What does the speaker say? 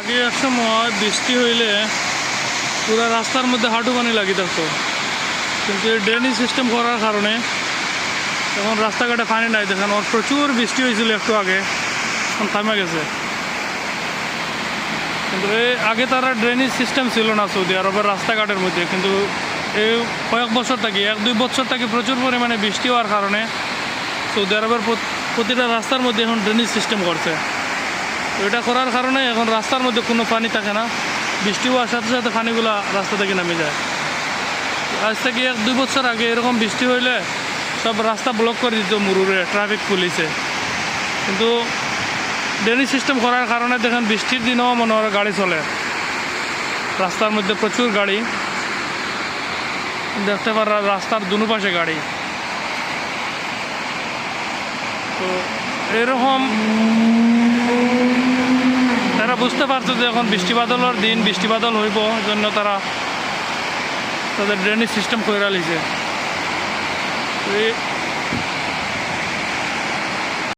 আগে এক সময় বৃষ্টি হইলে পুরো রাস্তার মধ্যে হাঁটু পানি লাগি থাকতো। কিন্তু ড্রেনেজ সিস্টেম করার কারণে এখন রাস্তাঘাটে পানি নাই। দেখেন, ওর প্রচুর বৃষ্টি হয়েছিল একটু আগে, এখন থামে গেছে। কিন্তু এই আগে তারা ড্রেনেজ সিস্টেম ছিল না সৌদি আরবের রাস্তাঘাটের মধ্যে। কিন্তু এই কয়েক বছর থাকি, এক দুই বছর থাকি প্রচুর পরিমাণে বৃষ্টি হওয়ার কারণে সৌদি আরবের প্রতিটা রাস্তার মধ্যে এখন ড্রেনেজ সিস্টেম করছে। এটা করার কারণে এখন রাস্তার মধ্যে কোনো পানি থাকে না। বৃষ্টি হওয়ার সাথে সাথে পানিগুলা রাস্তা থেকে নামে যায়। আজ থেকে এক দুই বছর আগে এরকম বৃষ্টি হইলে সব রাস্তা ব্লক করে দিত মুরুরে, ট্রাফিক পুলিশে। কিন্তু ড্রেনেজ সিস্টেম করার কারণে দেখেন বৃষ্টির দিনেও মনে হয় গাড়ি চলে। রাস্তার মধ্যে প্রচুর গাড়ি। দেখতে পার রাস্তার দুনো পাশে গাড়ি। তো এরকম বুঝতে পারছ যে এখন বৃষ্টি বাদলের দিন, বৃষ্টি বাদল হইব জন্য তারা তাদের ড্রেনেজ সিস্টেম করে লিছে